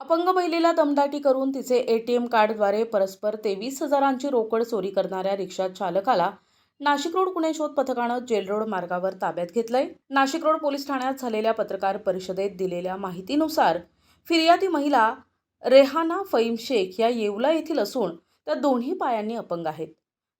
अपंग महिलेला दमदाटी करून तिचे एटीएम कार्डद्वारे परस्पर तेवीस हजारांची रोकड चोरी करणाऱ्या रिक्षा चालकाला नाशिक रोड गुन्हे शोध पथकानं जेल रोड मार्गावर ताब्यात घेतलंय. नाशिक रोड पोलीस ठाण्यात झालेल्या पत्रकार परिषदेत दिलेल्या माहितीनुसार फिर्यादी महिला रेहाना फईम शेख या येवला येथील असून त्या दोन्ही पायांनी अपंग आहेत.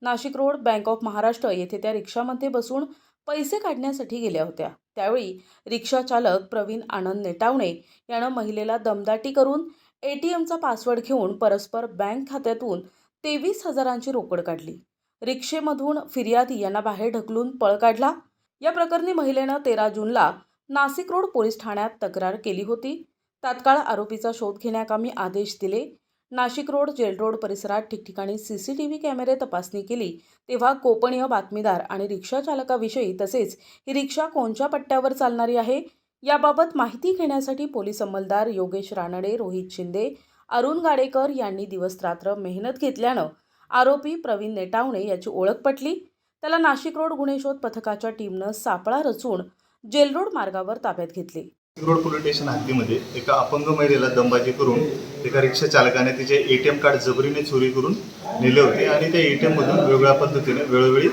Nashik road bank of Maharashtra येथे त्या रिक्षामध्ये बसून पैसे काढण्यासाठी गेल्या होत्या. त्यावेळी रिक्षाचालक प्रवीण आनंद नेटावणे यानं महिलेला दमदाटी करून ए टी एमचा पासवर्ड घेऊन परस्पर बँक खात्यातून तेवीस हजारांची रोकड काढली. रिक्षेमधून फिर्यादी यांना बाहेर ढकलून पळ काढला. या प्रकरणी महिलेनं तेरा जूनला नाशिक रोड पोलीस ठाण्यात तक्रार केली होती. तात्काळ आरोपीचा शोध घेण्याकामी आदेश दिले. नाशिक रोड जेल रोड परिसरात ठिकठिकाणी सी सी टी व्ही कॅमेरे तपासणी केली. तेव्हा गोपनीय बातमीदार आणि रिक्षा चालकाविषयी तसेच ही रिक्षा कोणत्या पट्ट्यावर चालणारी आहे याबाबत माहिती घेण्यासाठी पोलीस अंमलदार योगेश रानडे रोहित शिंदे अरुण गाडेकर यांनी दिवसरात्र मेहनत घेतल्यानं आरोपी प्रवीण नेटावणे याची ओळख पटली. त्याला नाशिक रोड गुन्हे शोध पथकाच्या टीमनं सापळा रचून जेलरोड मार्गावर ताब्यात घेतले. रोड पोलीस स्टेशन हद्दीमध्ये एका अपंग महिलेला दमबाजी करून एका रिक्षा चालकाने तिचे ए टी एम कार्ड जबरीने चोरी करून नेले होते आणि त्या ए टी एममधून वेगवेगळ्या पद्धतीने वेळोवेळी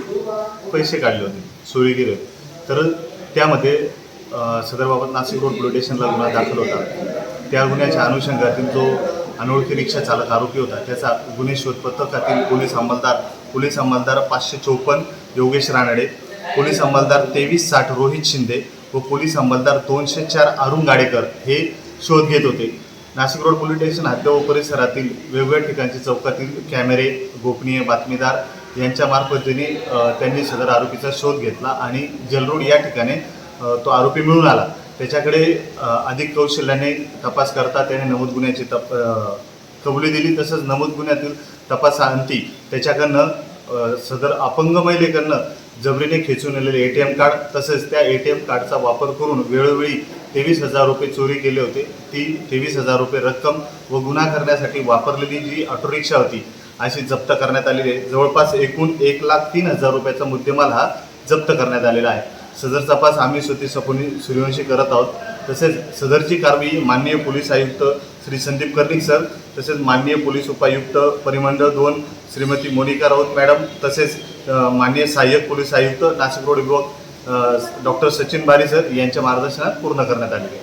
पैसे काढले होते चोरी केले तर त्यामध्ये सदरबाबत नाशिक रोड पोलीस स्टेशनला गुन्हा दाखल होता. त्या गुन्ह्याच्या अनुषंगातील जो अनोळखी रिक्षा चालक आरोपी होता त्याचा गुन्हे शोध पथकातील पोलीस अंमलदार पोलीस अंमलदार पाचशे चौपन्न योगेश रानडे पोलीस अंमलदार तेवीस साठ रोहित शिंदे व पोलीस अंमलदार दोनशे चार अरुण गाडेकर हे शोध घेत होते. नाशिक रोड पोलीस स्टेशन हद्द व परिसरातील वेगवेगळ्या ठिकाणचे चौकातील कॅमेरे गोपनीय बातमीदार यांच्या मार्फतीने त्यांनी सदर आरोपीचा शोध घेतला आणि जलरोड या ठिकाणी तो आरोपी मिळून आला. त्याच्याकडे अधिक कौशल्याने तपास करता त्याने नमूद गुन्ह्याची तप कबुली दिली. तसंच नमूद गुन्ह्यातील तपासाअंती त्याच्याकडनं सदर अपंग महिलेकडनं जबरीने खेचून आलेले ए टी एम कार्ड तसेच त्या ए टी एम कार्डचा वापर करून वेळोवेळी तेवीस हजार रुपये चोरी केले होते. ती तेवीस हजार रुपये रक्कम व गुन्हा करण्यासाठी वापरलेली जी ऑटोरिक्षा होती अशी जप्त करण्यात आलेली आहे. जवळपास एकूण एक लाख तीन हजार रुपयाचा मुद्देमाल हा जप्त करण्यात आलेला आहे. सदर तपास आम्ही स्वतः सपोनी सूर्यवंशी करत आहोत. तसेच सदरची कारवाई माननीय पोलीस आयुक्त श्री संदीप कर्णिक सर तसेच माननीय पोलीस उपायुक्त परिमंडळ दोन श्रीमती मोनिका राऊत मॅडम तसेच माननीय सहाय्यक पोलीस आयुक्त नाशिक रोड विभाग डॉक्टर सचिन बारी सर यांच्या मार्गदर्शनात पूर्ण करण्यात आले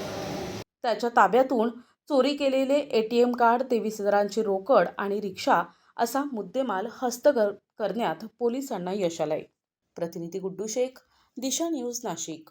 त्याच्या ताब्यातून चोरी केलेले ए टी एम कार्ड तेवीस हजारांची रोकड आणि रिक्षा असा मुद्देमाल हस्तगत करण्यात पोलिसांना यश आलंय. प्रतिनिधी गुड्डू शेख दिशा न्यूज नाशिक.